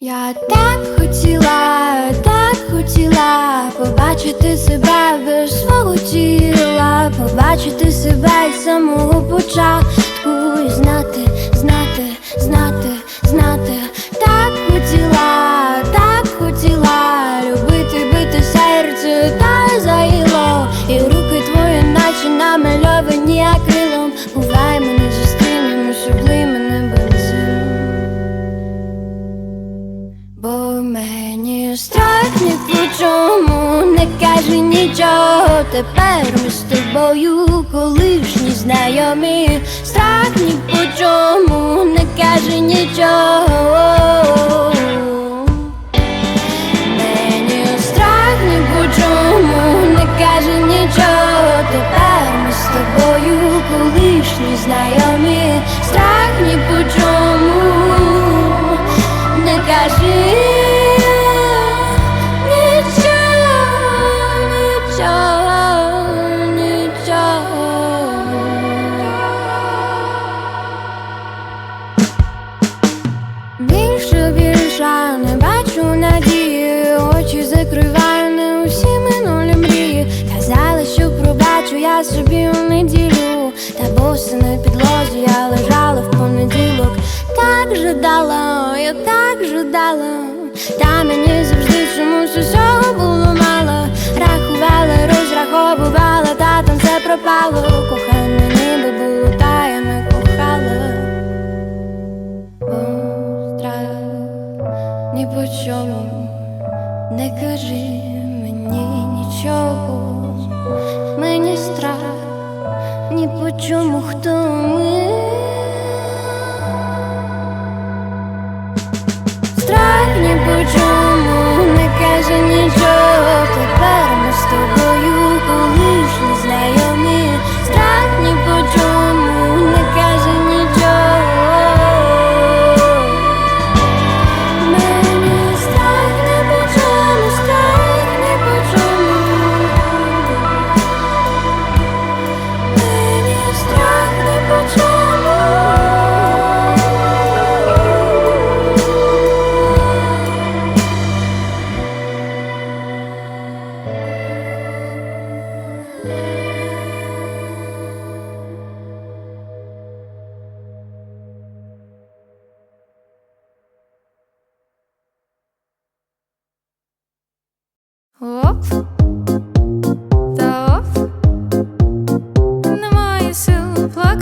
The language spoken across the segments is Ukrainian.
Я так хотіла, так хотіла побачити себе без свого тіла, побачити себе з самого початку І знати, знати, знати. нічого тепер ми з тобою, колишні знайомі, страх ні по чому не каже нічого. я собі у неділю, та боси на підлозі я лежала в понеділок, так жадала, я так жадала, та мені завжди чомусь усього було мало. Рахувала, розраховувала, та там все пропало. Кохання ніби було, та я не кохала, бо страх ні по чому не кажи. о чем, кто мы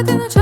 que tiene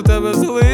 в тебе залишилось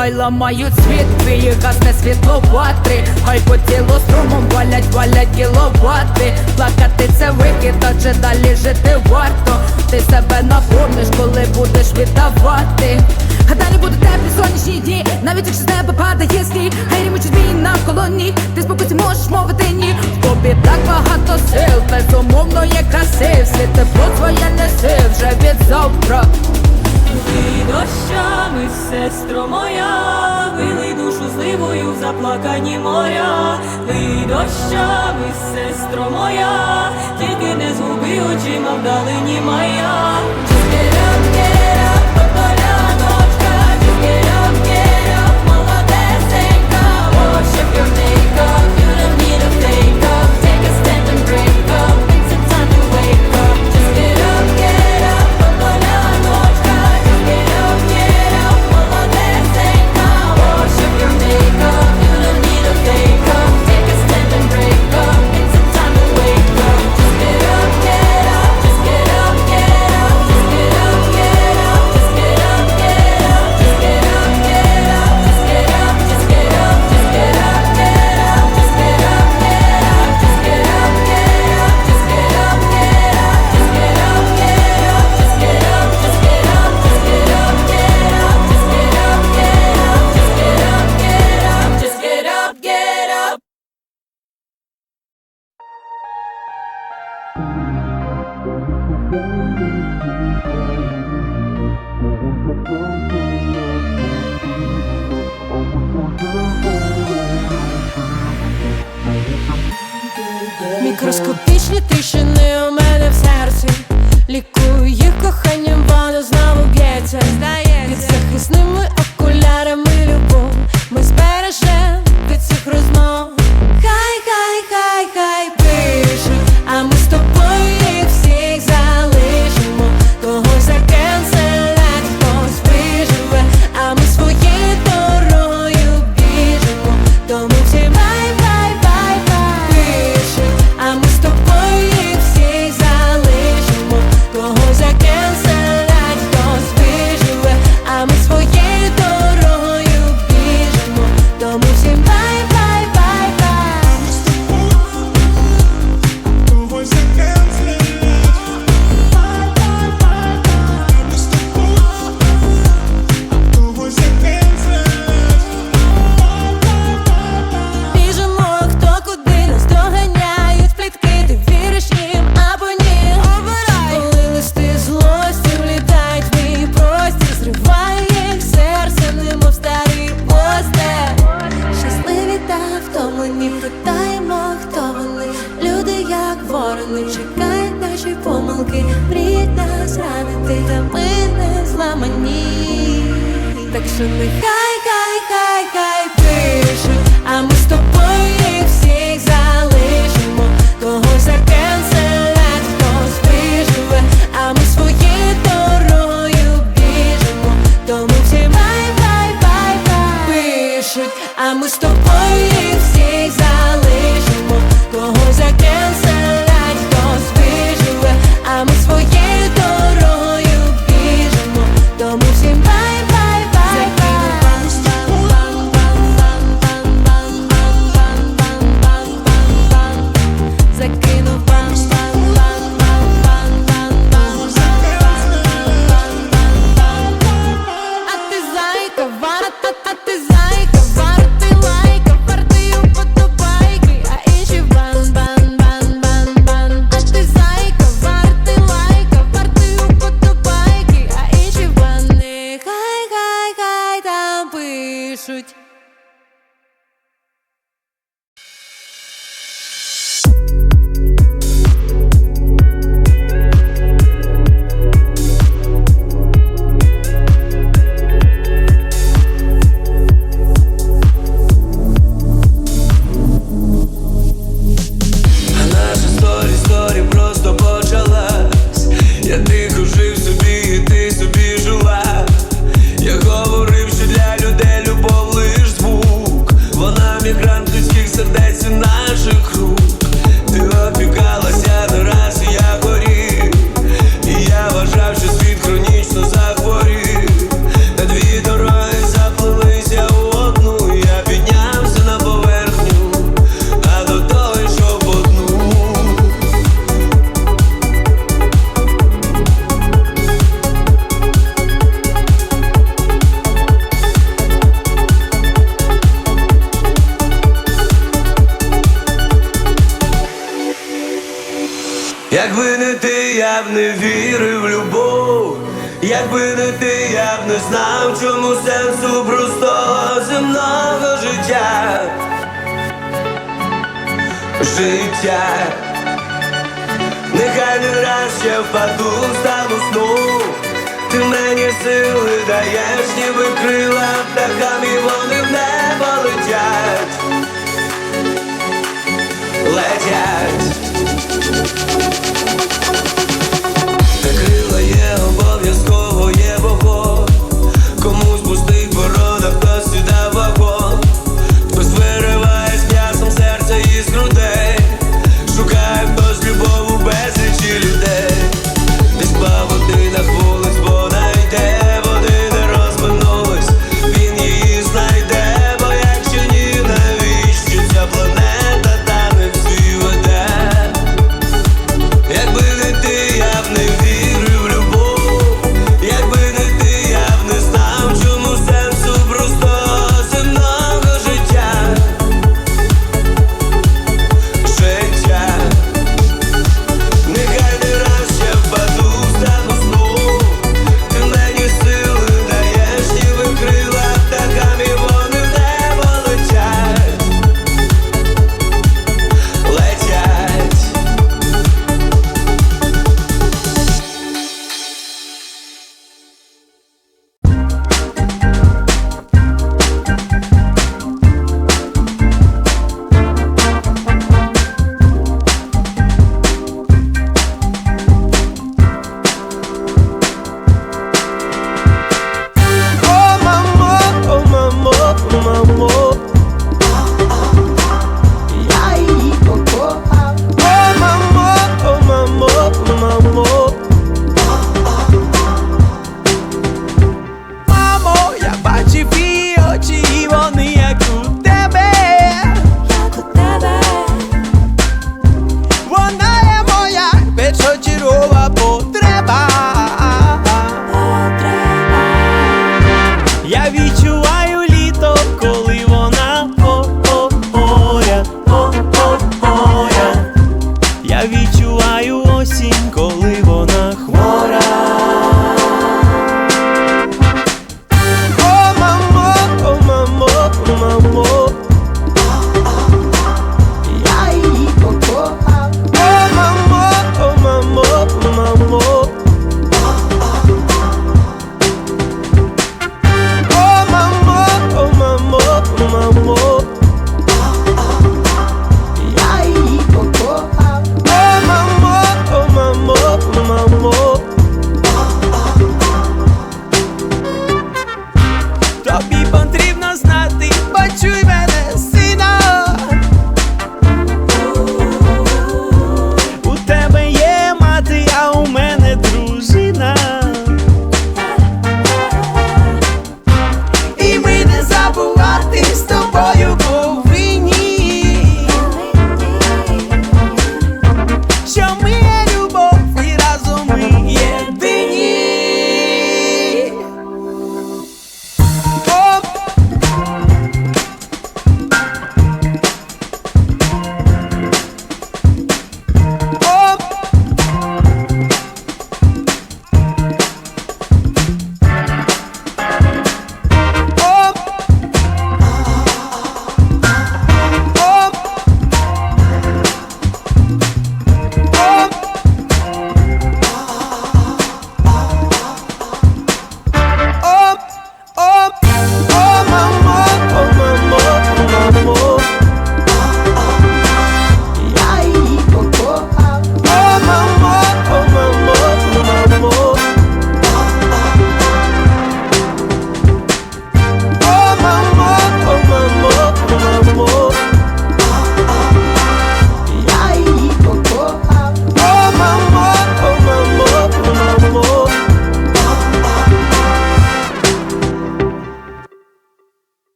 хай ламають світ, вигасне світло ватри, хай по тілу струмом валять, валять кіловати, плакати це викид, адже далі жити варто. Ти себе напомниш, коли будеш віддавати. А далі буде теплі сонячні дні, навіть якщо з неба падає сніг. Хай рімучі змій навколо колоні Ти спокійно можеш мовити ні. В тобі так багато сил, безумовно є красив Все тепло твоє неси вже від завтра. Ти дощами, сестро моя, вили душу зливою в заплакані моря, Ти дощами, сестро моя, тільки не згуби очима вдалині моя. Якби не ти, я б не вірив в любов, якби не ти, я б не знав, чому сенсу простого земного життя. Життя, нехай не раз ще впаду, стану сну, ти мені сили даєш, ніби крила птахам і вони в небо летять. Летять.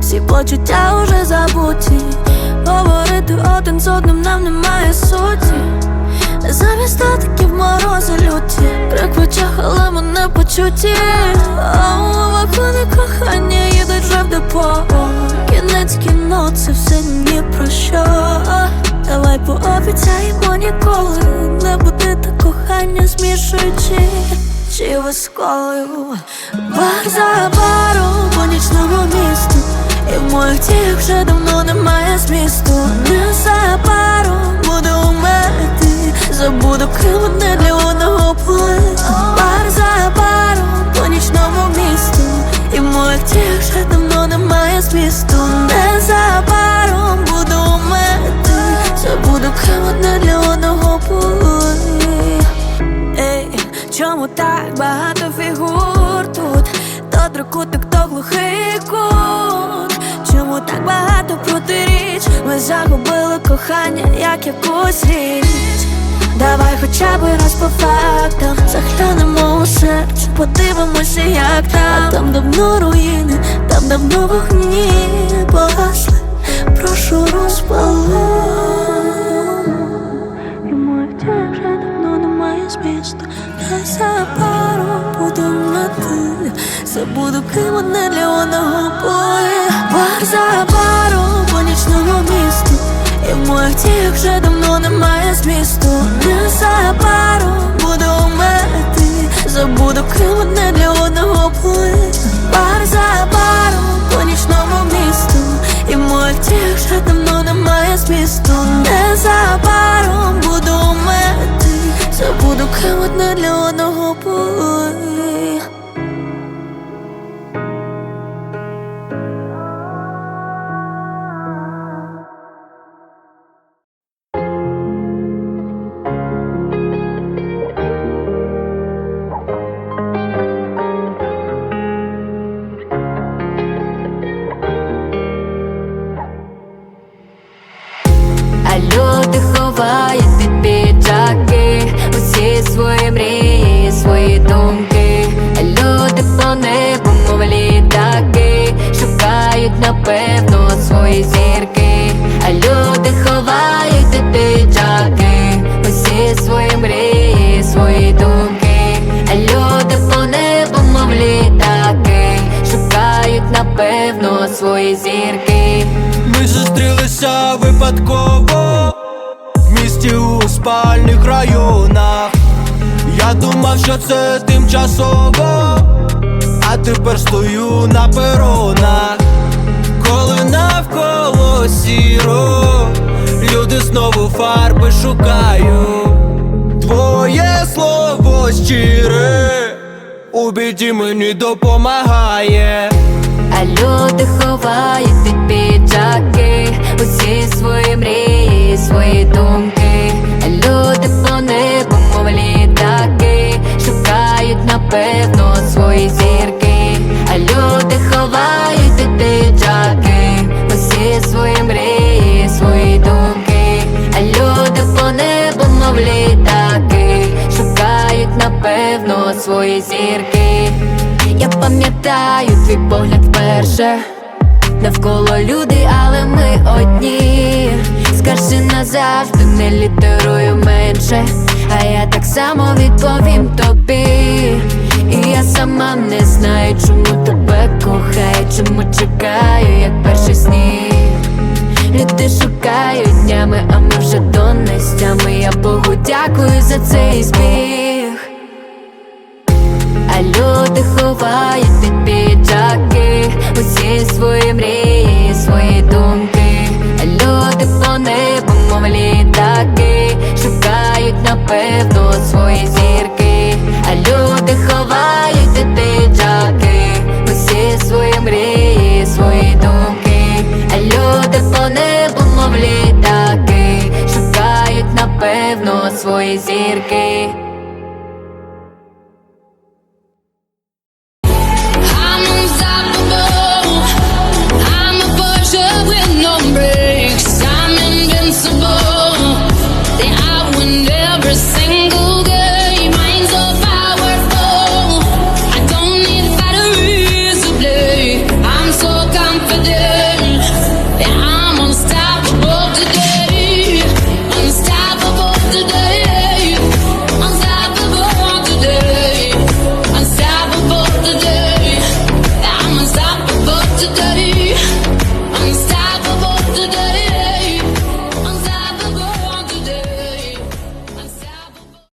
Всі почуття уже забуті, говорити один з одним нам немає суті. Замість статиків морози люті, приквичах, але мене почуті, а у вагони кохання їдуть вже в депо. Кінець кіно, це все ні про що. Давай пообіцяємо ніколи Не буде так кохання змішуючи. Чи висколою Бар за баром по нічному місту. І в моїх діях вже давно немає змісту. Незабаром буду умерти. Забуду ким протиріч? Ми загубили кохання, як якусь річ. Давай хоча б раз по фактам Заглянемо у серце, подивимося, як там. А там давно руїни, там давно вогні погасли. Прошу розпали моїх дій вже давно немає змісту. Незабаром буду мати. Забуду ким одне для одного бою Бар за І в вже давно немає змісту. Незабаром буду мати. Забуду ким одне для одного бою Бар за баром по нічному місту. І моїх діях вже давно немає змісту. Незабаром буду мати. Забуду ким одне для одного свої мрії, свої думки. Люди по небу, мов літаки, шукають напевно свої зірки. А люди ховають під піджаки усі свої мрії, свої думки. А люди по небу, мов літаки, шукають напевно свої зірки. Ми зустрілися випадково в місті у спальних районах. Думав, що це тимчасово, а тепер стою на перонах. Коли навколо сіро, люди знову фарби шукають. Твоє слово щире, у біді мені допомагає. А люди ховають під піджаки усі свої мрії, свої зірки. Я пам'ятаю твій погляд вперше Навколо люди, але ми одні. Скажи назавжди, не літерую менше. А я так само відповім тобі. І я сама не знаю, чому тебе кохаю, чому чекаю, як перший сніг Люди шукають днями, а ми вже донестями Я Богу дякую за цей збіг а люди ховають під піджаки усі свої мрії, свої думки. Люди по небу, мов літаки, шукають напевно свої зірки. А люди ховають під піджаки усі свої мрії, свої думки. А люди по небу, мов літаки, шукають напевно свої зірки.